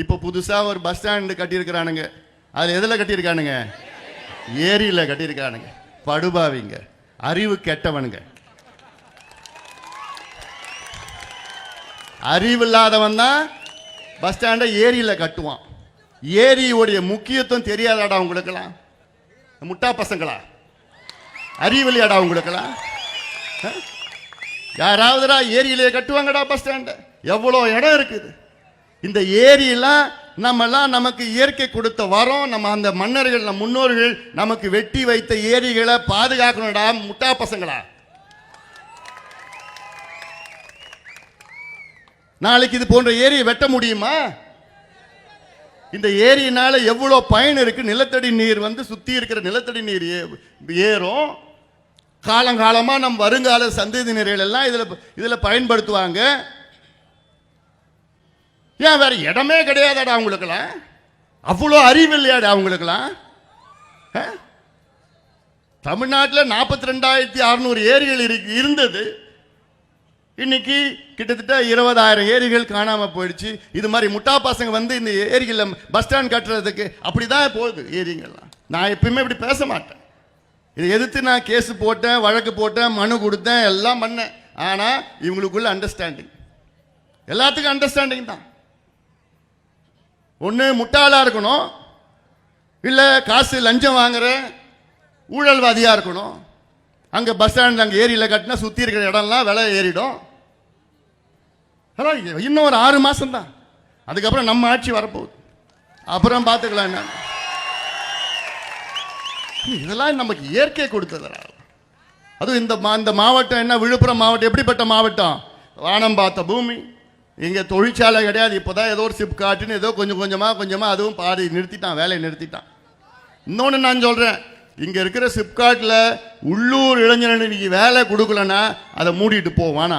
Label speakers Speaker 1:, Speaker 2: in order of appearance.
Speaker 1: இப்போ புதுசாக ஒரு பஸ் ஸ்டாண்டு கட்டியிருக்கிறானுங்க. அதில் எதில் கட்டியிருக்கானுங்க? ஏரியில் கட்டியிருக்கானுங்க படுபாவிங்க. அறிவு கெட்டவனுங்க. அறிவு இல்லாதவன் தான் பஸ் ஸ்டாண்டை ஏரியில் கட்டுவான். ஏரியோடைய முக்கியத்துவம் தெரியாதாடா உங்களுக்கெல்லாம்? முட்டா பசங்களா? அறிவில்லையாடா உங்களுக்கெல்லாம்? யாராவதுடா ஏரியிலே கட்டுவாங்கடா பஸ் ஸ்டாண்டை? எவ்வளோ இடம் இருக்குது? இந்த ஏரியில் நம்மெல்லாம் நமக்கு இயற்கை கொடுத்த வரோம் நம்ம அந்த மன்னர்கள் நம்ம முன்னோர்கள் நமக்கு வெட்டி வைத்த ஏரிகளை பாதுகாக்கணும்டா முட்டா பசங்களா? நாளைக்கு இது போன்ற ஏரியை வெட்ட முடியுமா? இந்த ஏரியினால எவ்வளோ பயன் இருக்கு? நிலத்தடி நீர் வந்து சுற்றி இருக்கிற நிலத்தடி நீர் ஏறும். காலங்காலமாக நம் வருங்கால சந்ததியினர்கள் எல்லாம் இதில் இதில் பயன்படுத்துவாங்க. ஏன் வேற இடமே கிடையாதாடா அவங்களுக்கெல்லாம் அவ்வளோ அறிவு இல்லையாடா அவங்களுக்கெல்லாம் தமிழ்நாட்டில் நாற்பத்தி ரெண்டாயிரத்தி அறுநூறு ஏரிகள் இருக்கு இருந்தது. இன்னைக்கு கிட்டத்தட்ட இருபதாயிரம் ஏரிகள் காணாமல் போயிடுச்சு. இது மாதிரி முட்டா பசங்க வந்து இந்த ஏரிகளில் பஸ் ஸ்டாண்ட் கட்டுறதுக்கு அப்படி தான் போகுது ஏரிங்கள்லாம் நான் எப்பயுமே இப்படி பேச மாட்டேன். இதை எதிர்த்து நான் கேஸு போட்டேன் வழக்கு போட்டேன் மனு கொடுத்தேன் எல்லாம் பண்ணேன். ஆனால் இவங்களுக்குள்ள அண்டர்ஸ்டாண்டிங் எல்லாத்துக்கும் அண்டர்ஸ்டாண்டிங் தான். ஒன்று முட்டாளாக இருக்கணும். இல்லை காசு லஞ்சம் வாங்குற ஊழல்வாதியாக இருக்கணும். அங்கே பஸ் ஸ்டாண்ட் அங்கே ஏரியில் கட்டினா சுற்றி இருக்கிற இடம்லாம் விலை ஏறிடும். அதான் இன்னும் ஒரு ஆறு மாதம் தான் அதுக்கப்புறம் நம்ம ஆட்சி வரப்போகுது. அப்புறம் பார்த்துக்கலாம் என்ன. இதெல்லாம் நமக்கு இயற்கை கொடுத்ததுடா. அதுவும் இந்த மா இந்த மாவட்டம் என்ன? விழுப்புரம் மாவட்டம் எப்படிப்பட்ட மாவட்டம்? வானம் பார்த்த பூமி. இங்கே தொழிற்சாலை கிடையாது. இப்போ தான் ஏதோ ஒரு சிப் காட்டுன்னு ஏதோ கொஞ்சம் கொஞ்சமாக கொஞ்சமாக அதுவும் பாதி நிறுத்திட்டான் வேலையை நிறுத்திட்டான். இன்னொன்று நான் சொல்கிறேன் இங்கே இருக்கிற சிப்காட்டில் உள்ளூர் இளைஞர்களுக்கு வேலை கொடுக்கலன்னா அதை மூடிட்டு போவானா?